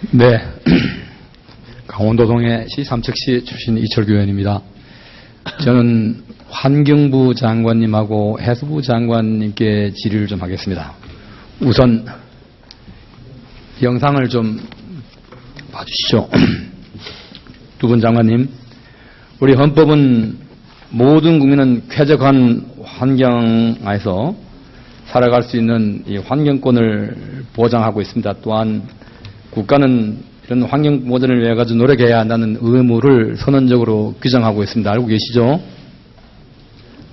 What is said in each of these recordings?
네. 강원도동의 시삼척시 출신 이철규 의원입니다. 저는 환경부 장관님하고 해수부 장관님께 질의를 좀 하겠습니다. 우선 영상을 좀 봐주시죠. 두 분 장관님, 우리 헌법은 모든 국민은 쾌적한 환경 에서 살아갈 수 있는 이 환경권을 보장하고 있습니다. 또한 국가는 이런 환경 보전을 위해 가지고 노력해야 한다는 의무를 선언적으로 규정하고 있습니다. 알고 계시죠?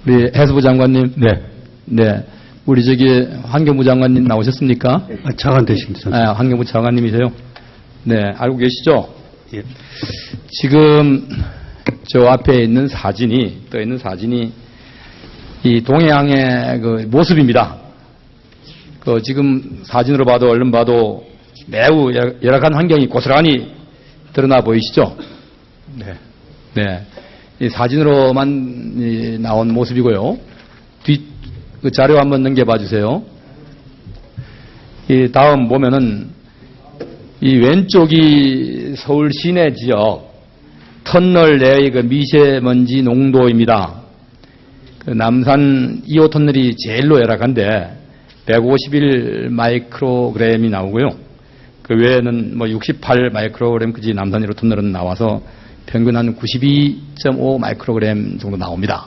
우리 해수부 장관님. 네. 네. 우리 저기 환경부 장관님 나오셨습니까? 아, 차관 되십니다. 아, 환경부 장관님이세요? 네. 알고 계시죠? 예. 지금 저 앞에 있는 사진이 떠 있는 사진이 이 동해안의 그 모습입니다. 그 지금 사진으로 봐도 얼른 봐도 매우 열- 열악한 환경이 고스란히 드러나 보이시죠? 네. 네. 이 사진으로만 이 나온 모습이고요. 뒷 그 자료 한번 넘겨봐 주세요. 이 다음 보면은 이 왼쪽이 서울 시내 지역 터널 내의 그 미세먼지 농도입니다. 그 남산 2호 터널이 제일로 열악한데 151 마이크로그램이 나오고요. 그 외에는 뭐 68 마이크로그램까지 남산 1호 터널은 나와서 평균 한 92.5 마이크로그램 정도 나옵니다.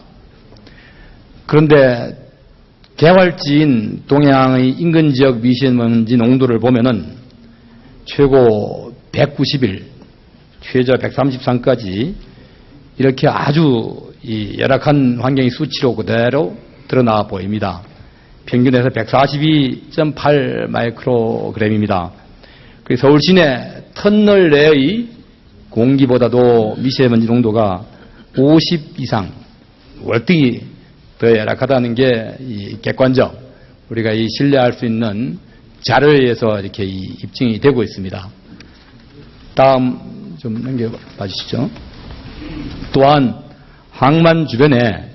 그런데 개활지인 동해안의 인근 지역 미세먼지 농도를 보면은 최고 191, 최저 133까지 이렇게 아주 이 열악한 환경의 수치로 그대로 드러나 보입니다. 평균에서 142.8 마이크로그램입니다. 그 서울 시내 터널 내의 공기보다도 미세먼지 농도가 50 이상 월등히 더 열악하다는 게이 객관적 우리가 이 신뢰할 수 있는 자료에 의해서 이렇게 이 입증이 되고 있습니다. 다음 좀 넘겨봐 주시죠. 또한 항만 주변에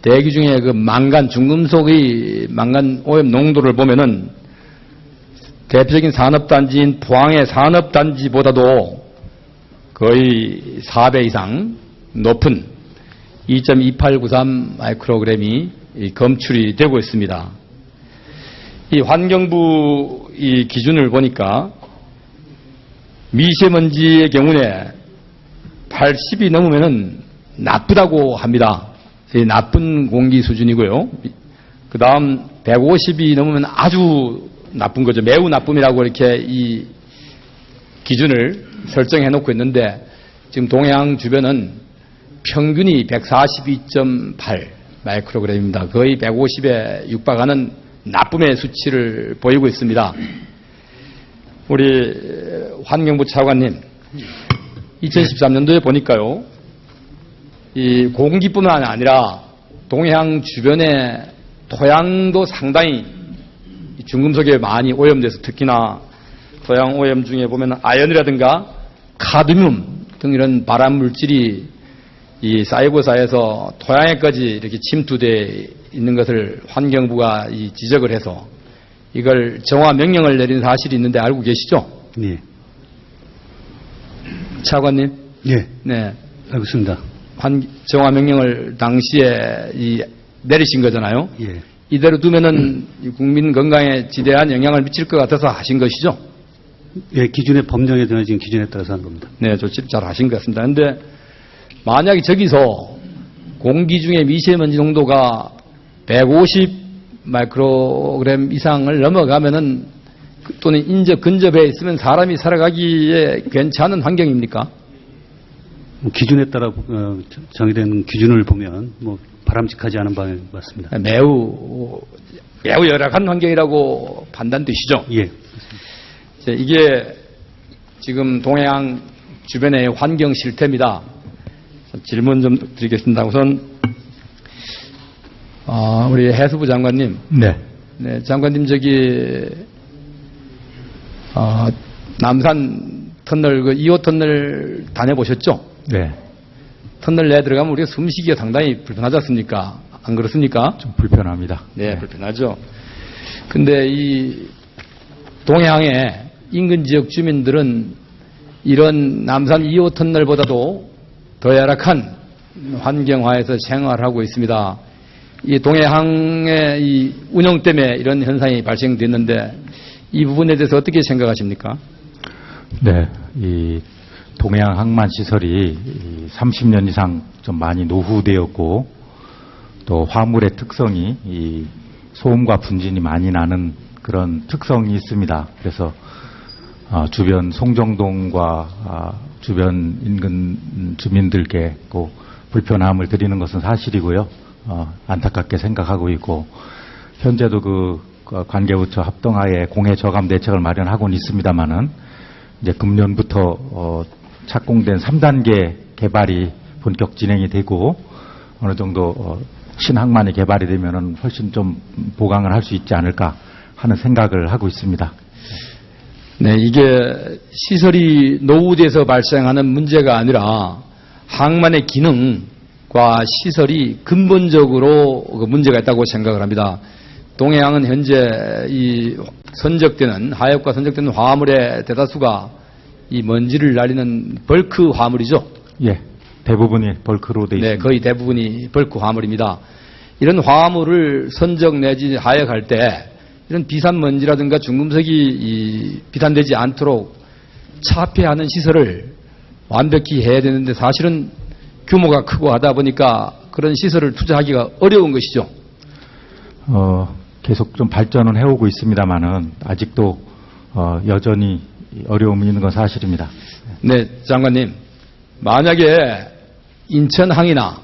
대기 중에 그 망간 중금속의 망간 오염 농도를 보면은 대표적인 산업단지인 포항의 산업단지보다도 거의 4배 이상 높은 2.2893 마이크로그램이 이 검출이 되고 있습니다. 이 환경부 이 기준을 보니까 미세먼지의 경우에 80이 넘으면은 나쁘다고 합니다. 이 나쁜 공기 수준이고요. 그 다음 150이 넘으면 아주 나쁜 거죠. 매우 나쁨이라고 이렇게 이 기준을 설정해 놓고 있는데 지금 동해안 주변은 평균이 142.8 마이크로그램입니다. 거의 150에 육박하는 나쁨의 수치를 보이고 있습니다. 우리 환경부 차관님, 2013년도에 보니까요, 이 공기뿐만 아니라 동해안 주변의 토양도 상당히 중금속에 많이 오염돼서 특히나 토양 오염 중에 보면 아연이라든가 카드뮴 등 이런 발암 물질이 이 쌓이고 쌓여서 토양에까지 이렇게 침투돼 있는 것을 환경부가 이 지적을 해서 이걸 정화 명령을 내린 사실이 있는데 알고 계시죠? 예. 차관님? 예. 네. 알고 있습니다. 환, 정화 명령을 당시에 이 내리신 거잖아요. 예. 이대로 두면은 이 국민 건강에 지대한 영향을 미칠 것 같아서 하신 것이죠. 예, 기준의 법령에 정해진 기준에 따라서 한 겁니다. 네, 조치를 잘 하신 것 같습니다. 근데 만약에 저기서 공기 중에 미세먼지 농도가 150 마이크로그램 이상을 넘어가면은 그- 또는 인접 근접해 있으면 사람이 살아가기에 괜찮은 환경입니까? 뭐 기준에 따라 어, 정의된 기준을 보면 뭐 바람직하지 않은 바에 맞습니다. 매우 매우 열악한 환경이라고 판단되시죠? 예. 이제 이게 지금 동해안 주변의 환경 실태입니다. 질문 좀 드리겠습니다. 우선 어, 우리 해수부 장관님, 네. 네, 장관님 저기 어, 남산 터널 그 2호 터널 다녀보셨죠? 네. 터널 내에 들어가면 우리가 숨쉬기가 상당히 불편하지 않습니까? 안 그렇습니까? 좀 불편합니다. 네, 불편하죠. 근데 이 동해항에 인근 지역 주민들은 이런 남산 2호 터널보다도 더 열악한 환경화에서 생활하고 있습니다. 이 동해항의 이 운영 때문에 이런 현상이 발생됐는데 이 부분에 대해서 어떻게 생각하십니까? 네, 이 동해안 항만 시설이 이 30년 이상 좀 많이 노후되었고 또 화물의 특성이 이 소음과 분진이 많이 나는 그런 특성이 있습니다. 그래서 어, 주변 송정동과 아, 주변 인근 주민들께 꼭 불편함을 드리는 것은 사실이고요. 어, 안타깝게 생각하고 있고 현재도 그, 그 관계부처 합동하에 공해 저감 대책을 마련하고는 있습니다만은 이제 금년부터 어, 착공된 3단계 개발이 본격 진행이 되고 어느 정도 어, 신항만이 개발이 되면은 훨씬 좀 보강을 할 수 있지 않을까 하는 생각을 하고 있습니다. 네, 이게 시설이 노후돼서 발생하는 문제가 아니라 항만의 기능과 시설이 근본적으로 그 문제가 있다고 생각을 합니다. 동해항은 현재 이 선적되는 하역과 선적되는 화물의 대다수가 이 먼지를 날리는 벌크 화물이죠. 예, 대부분이 벌크로 돼 네, 있습니다. 거의 대부분이 벌크 화물입니다. 이런 화물을 선적 내지 하역할 때 이런 비산 먼지라든가 중금속이 이 비탄되지 않도록 차폐하는 시설을 완벽히 해야 되는데 사실은 규모가 크고 하다 보니까 그런 시설을 투자하기가 어려운 것이죠. 어, 계속 좀 발전은 해오고 있습니다만은 아직도 어, 여전히 어려움이 있는 건 사실입니다. 네, 장관님. 만약에 인천항이나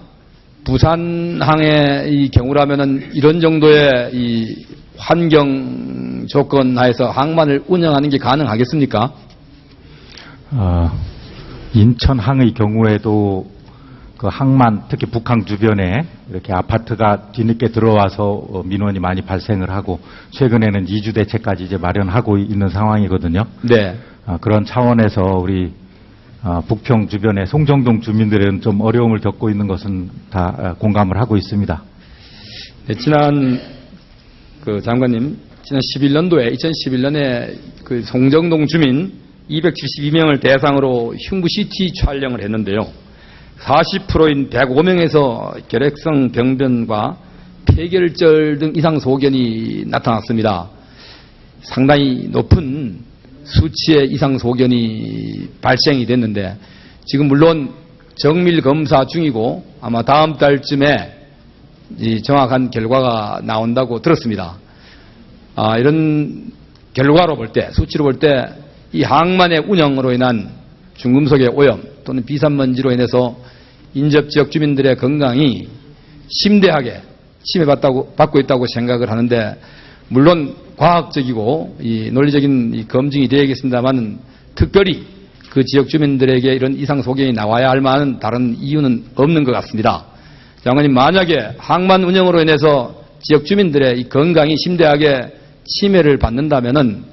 부산항의 이 경우라면은 이런 정도의 이 환경 조건 하에서 항만을 운영하는 게 가능하겠습니까? 어, 인천항의 경우에도 그 항만 특히 북항 주변에 이렇게 아파트가 뒤늦게 들어와서 어, 민원이 많이 발생을 하고 최근에는 이주 대책까지 이제 마련하고 있는 상황이거든요. 네. 어, 그런 차원에서 우리 어, 북평 주변의 송정동 주민들은 좀 어려움을 겪고 있는 것은 다 어, 공감을 하고 있습니다. 네, 지난 그 장관님 지난 11년도에 2011년에 그 송정동 주민 272명을 대상으로 흉부CT 촬영을 했는데요. 40%인 105명에서 결핵성 병변과 폐결절 등 이상 소견이 나타났습니다. 상당히 높은 수치의 이상 소견이 발생이 됐는데 지금 물론 정밀 검사 중이고 아마 다음 달쯤에 이 정확한 결과가 나온다고 들었습니다. 아, 이런 결과로 볼 때, 수치로 볼 때, 이 항만의 운영으로 인한 중금속의 오염 또는 비산먼지로 인해서 인접 지역 주민들의 건강이 심대하게 침해받다고, 받고 있다고 생각을 하는데, 물론 과학적이고 이 논리적인 이 검증이 되겠습니다만 특별히 그 지역 주민들에게 이런 이상 소견이 나와야 할 만한 다른 이유는 없는 것 같습니다. 장관님, 만약에 항만 운영으로 인해서 지역 주민들의 이 건강이 심대하게 침해를 받는다면은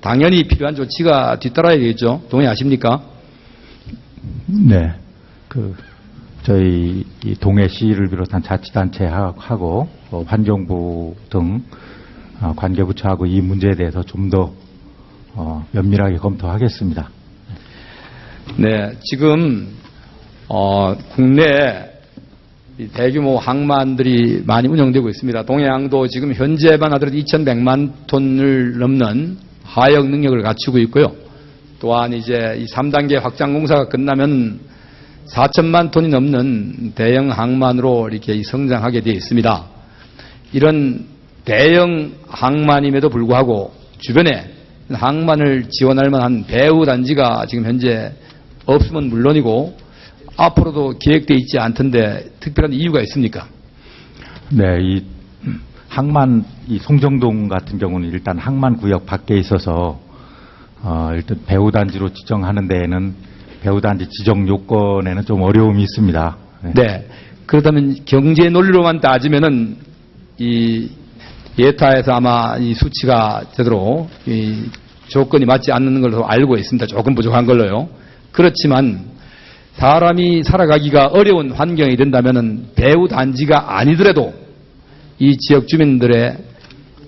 당연히 필요한 조치가 뒤따라야 되겠죠. 동의하십니까? 네. 그 저희 이 동해시를 비롯한 자치단체하고 어, 환경부 등 어, 관계부처하고 이 문제에 대해서 좀더 어, 면밀하게 검토하겠습니다. 네, 지금 어, 국내에 이 대규모 항만들이 많이 운영되고 있습니다. 동해항도 지금 현재만 하더라도 2,100만 톤을 넘는 하역 능력을 갖추고 있고요. 또한 이제 이 3단계 확장 공사가 끝나면 4천만 톤이 넘는 대형 항만으로 이렇게 이 성장하게 되어 있습니다. 이런 대형 항만임에도 불구하고 주변에 항만을 지원할 만한 배후 단지가 지금 현재 없으면 물론이고 앞으로도 계획되어 있지 않던데 특별한 이유가 있습니까? 네, 이 항만 이 송정동 같은 경우는 일단 항만 구역 밖에 있어서 어, 일단 배후 단지로 지정하는 데에는 배후 단지 지정 요건에는 좀 어려움이 있습니다. 네. 네. 그렇다면 경제 논리로만 따지면은 이 예타에서 아마 이 수치가 제대로 이 조건이 맞지 않는 걸로 알고 있습니다. 조금 부족한 걸로요. 그렇지만 사람이 살아가기가 어려운 환경이 된다면은 배후 단지가 아니더라도 이 지역 주민들의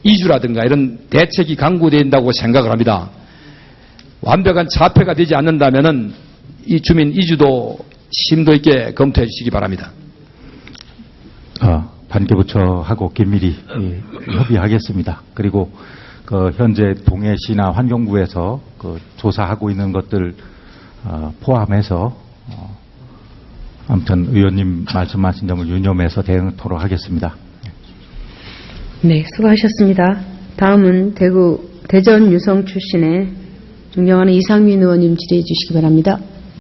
이주라든가 이런 대책이 강구된다고 생각을 합니다. 완벽한 자폐가 되지 않는다면은 이 주민 이주도 심도 있게 검토해 주시기 바랍니다. 어, 관계부처하고 긴밀히 예, 협의하겠습니다. 그리고 그 현재 동해시나 환경부에서 그 조사하고 있는 것들 어, 포함해서 어, 아무튼 의원님 말씀하신 점을 유념해서 대응토록 하겠습니다. 네, 수고하셨습니다. 다음은 대구 대전 유성 출신의 존경하는 이상민 의원님 질의해 주시기 바랍니다.